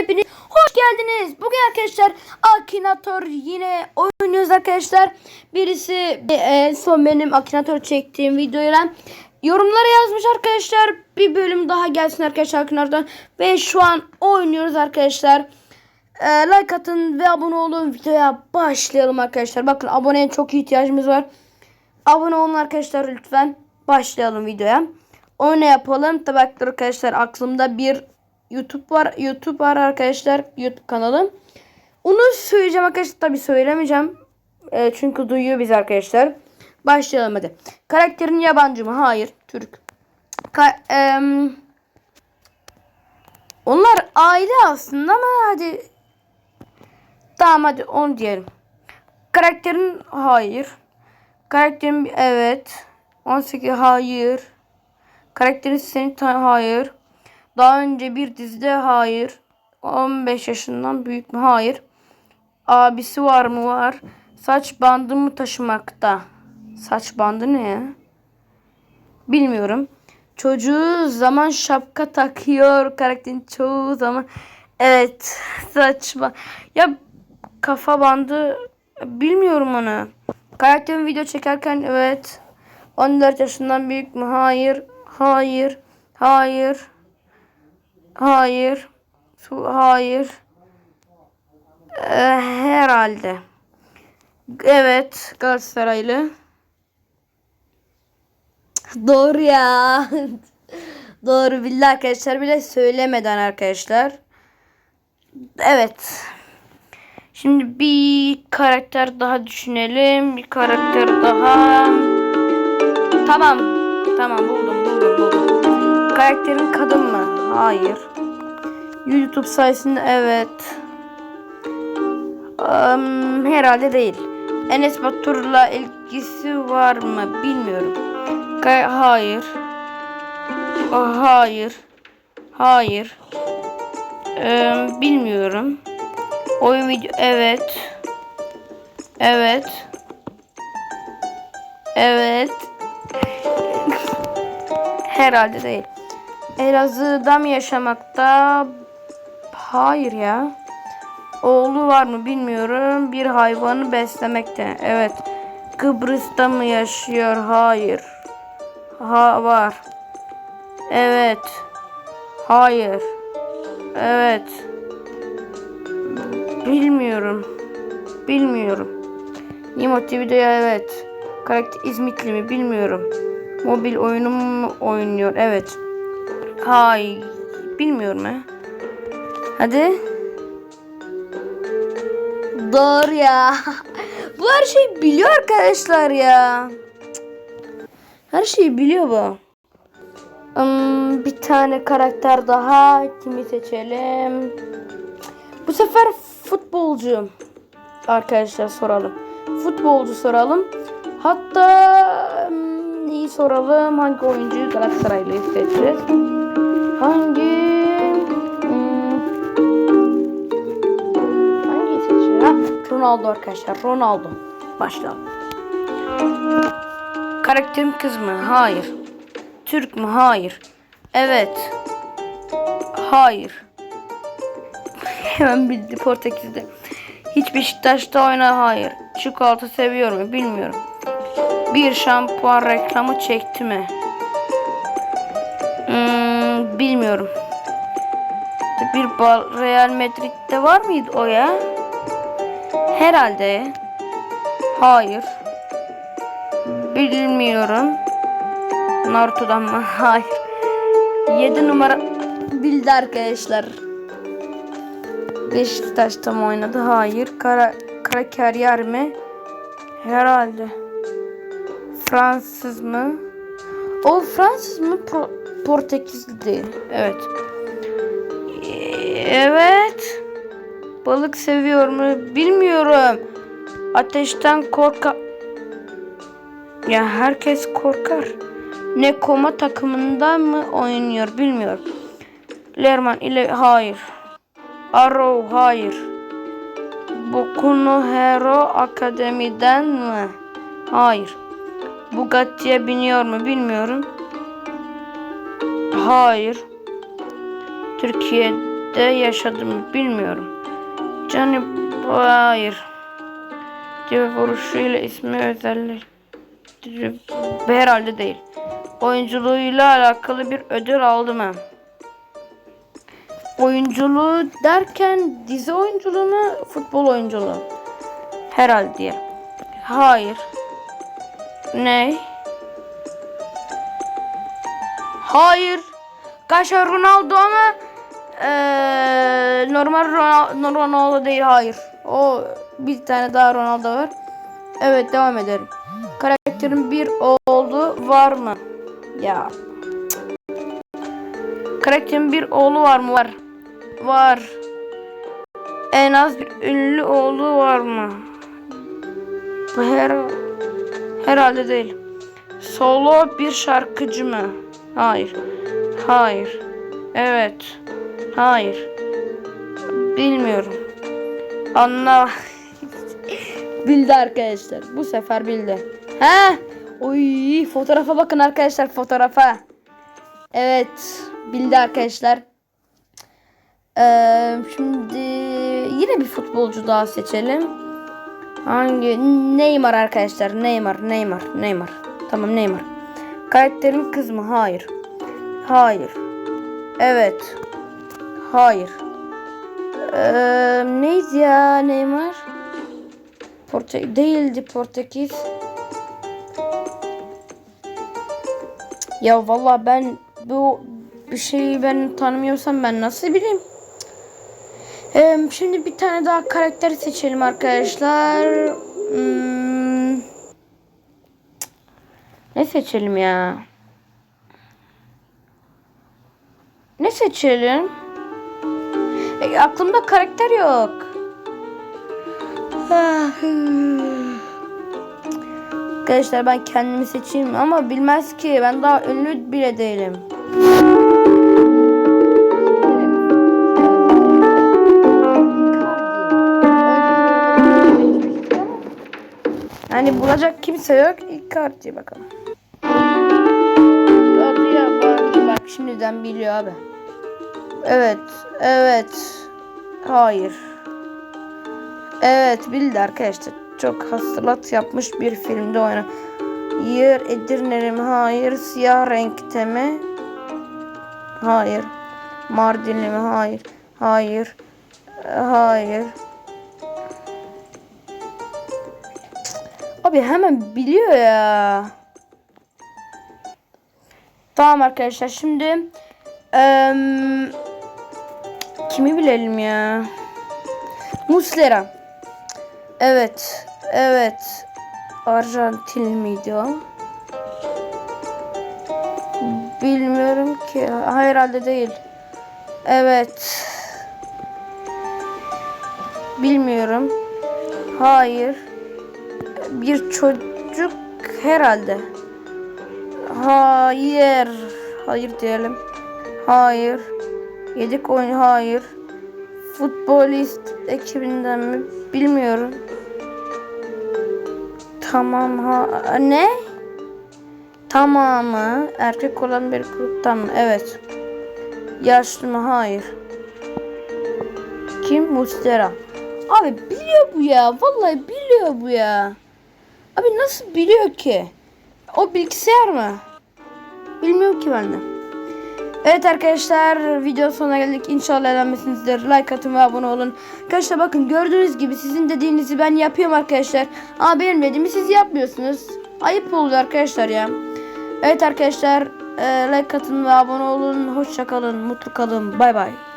hepiniz hoş geldiniz. Bugün arkadaşlar Akinator yine oynuyoruz arkadaşlar. Birisi e, son benim Akinator çektiğim videoyla yorumlara yazmış arkadaşlar. Bir bölüm daha gelsin arkadaşlar Akinator'dan. Ve şu an oynuyoruz arkadaşlar. E, like atın ve abone olun. Videoya başlayalım arkadaşlar. Bakın aboneye çok ihtiyacımız var. Abone olun arkadaşlar lütfen. Başlayalım videoya. O ne yapalım? Tabii arkadaşlar aklımda bir YouTube var. YouTube var arkadaşlar. YouTube kanalım. Onu söyleyeceğim arkadaşlar. Tabii söylemeyeceğim. E, çünkü duyuyor biz arkadaşlar. Başlayalım hadi. Karakterin yabancı mı? Hayır. Türk. Ka- em, onlar aile aslında ama hadi Tamam hadi onu diyelim. Karakterin hayır. Karakterin evet. 18 hayır. Karakterin seni hayır. Daha önce bir dizide hayır. 15 yaşından büyük mü? Hayır. Abisi var mı? Var. Saç bandı mı taşımakta? Saç bandı ne ya? Bilmiyorum. Çocuğu zaman şapka takıyor. Karakterin çoğu zaman. Evet. Saçma. Ya kafa bandı bilmiyorum onu. Karakterin video çekerken evet. 14 yaşından büyük mü? Hayır. Hayır. Hayır. Hayır. Su hayır. Ee, herhalde. Evet, Galatasaraylı. Doğru ya. Doğru bildi arkadaşlar bile söylemeden arkadaşlar. Evet. Şimdi bir karakter daha düşünelim. Bir karakter daha. Tamam. Tamam buldum buldum buldum. Karakterin kadın mı? Hayır. YouTube sayesinde evet. Am, herhalde değil. Enes Batur'la ilgisi var mı? Bilmiyorum. Ka- hayır. Hayır. Hayır. Ee, bilmiyorum. Oyun video evet. Evet. Evet. Herhalde değil. Elazığ'da mı yaşamakta? Hayır ya. Oğlu var mı bilmiyorum. Bir hayvanı beslemekte. Evet. Kıbrıs'ta mı yaşıyor? Hayır. Ha var. Evet. Hayır. Evet. Bilmiyorum. Bilmiyorum. Nimo TV'de evet. Karakter İzmitli mi bilmiyorum. Mobil oyunu mu oynuyor? Evet. Hay. Bilmiyorum ha. Hadi. Doğru ya. bu her şeyi biliyor arkadaşlar ya. Her şeyi biliyor bu. Hmm, bir tane karakter daha. Kimi seçelim? Bu sefer futbolcu. Arkadaşlar soralım. Futbolcu soralım. Hatta hmm, neyi soralım? Hangi oyuncuyu Galatasaraylı seçeceğiz? Hangi hangi? Ha, Ronaldo arkadaşlar. Ronaldo. Başlayalım. Karakterim kız mı? Hayır. Türk mü? Hayır. Evet. Hayır. Hemen bildi Portekiz'de. Hiç Beşiktaş'ta oynar hayır. Çikolata seviyor mu bilmiyorum. Bir şampuan reklamı çekti mi? Bilmiyorum. Bir bal Real Madrid'de var mıydı o ya? Herhalde. Hayır. Bilmiyorum. Naruto'dan mı? Hayır. 7 numara bildi arkadaşlar. Beşiktaş'ta mı oynadı? Hayır. Kara, kara kariyer mi? Herhalde. Fransız mı? O Fransız mı? Po Portekizli değil. Evet. Evet. Balık seviyor mu? Bilmiyorum. Ateşten korka... Ya herkes korkar. Ne koma takımında mı oynuyor bilmiyorum. Lerman ile hayır. Arrow hayır. Boku no Hero Akademi'den mi? Hayır. Bugatti'ye biniyor mu bilmiyorum. Hayır. Türkiye de yaşadım bilmiyorum. Johnny hayır. Diyor vuruşuyla ismi özelleştirip herhalde değil. Oyunculuğuyla alakalı bir ödül aldı mı? Oyunculuğu derken dizi oyunculuğu mu futbol oyunculuğu? Herhalde diye. Hayır. Ne? Hayır. Gaşa Ronaldo ama eee, normal Ronaldo, Ronaldo değil hayır. O bir tane daha Ronaldo var. Evet devam edelim. Karakterin bir oğlu var mı? Ya. Karakterin bir oğlu var mı? Var. Var. En az bir ünlü oğlu var mı? Her herhalde değil. Solo bir şarkıcı mı? Hayır. Hayır. Evet. Hayır. Bilmiyorum. Anla. bildi arkadaşlar. Bu sefer bildi. He? Oy, fotoğrafa bakın arkadaşlar fotoğrafa. Evet, bildi arkadaşlar. Ee, şimdi yine bir futbolcu daha seçelim. Hangi? Neymar arkadaşlar. Neymar, Neymar, Neymar. Tamam Neymar. Karakterin kız mı? Hayır. Hayır. Evet. Hayır. Ee, neydi ya Neymar? Porte değildi Portekiz. Ya vallahi ben bu bir şeyi ben tanımıyorsam ben nasıl bileyim? Ee, şimdi bir tane daha karakter seçelim arkadaşlar. Hmm. Ne seçelim ya? Ne seçelim? E, aklımda karakter yok. Ah, Arkadaşlar ben kendimi seçeyim ama bilmez ki ben daha ünlü bile değilim. Hani bulacak kimse yok. İlk kartı bakalım. Adı yabancı bak şimdiden biliyor abi. Evet, evet. Hayır. Evet bildi arkadaşlar. Çok hasılat yapmış bir filmde oyna. Yer Edirne'li? Hayır. Siyah renkte mi? Hayır. Mardinli mi? Hayır. Hayır. Hayır. Abi hemen biliyor ya. Tamam arkadaşlar şimdi em, kimi bilelim ya? Muslera. Evet. Evet. Arjantin miydi o? Bilmiyorum ki. Ha, Herhalde değil. Evet. Bilmiyorum. Hayır. Bir çocuk herhalde. Hayır. Hayır diyelim. Hayır. Yedik oyun hayır. Futbolist ekibinden mi? Bilmiyorum. Tamam ha ne? Tamamı erkek olan bir gruptan mı? Evet. Yaşlı mı? Hayır. Kim? Mustera. Abi biliyor bu ya. Vallahi biliyor bu ya. Abi nasıl biliyor ki? O bilgisayar mı? Bilmiyorum ki ben de. Evet arkadaşlar video sonuna geldik. İnşallah eğlenmişsinizdir. Like atın ve abone olun. Arkadaşlar bakın gördüğünüz gibi sizin dediğinizi ben yapıyorum arkadaşlar. Ama benim dediğimi siz yapmıyorsunuz. Ayıp oluyor arkadaşlar ya. Evet arkadaşlar e, like atın ve abone olun. Hoşça kalın. Mutlu kalın. Bay bay.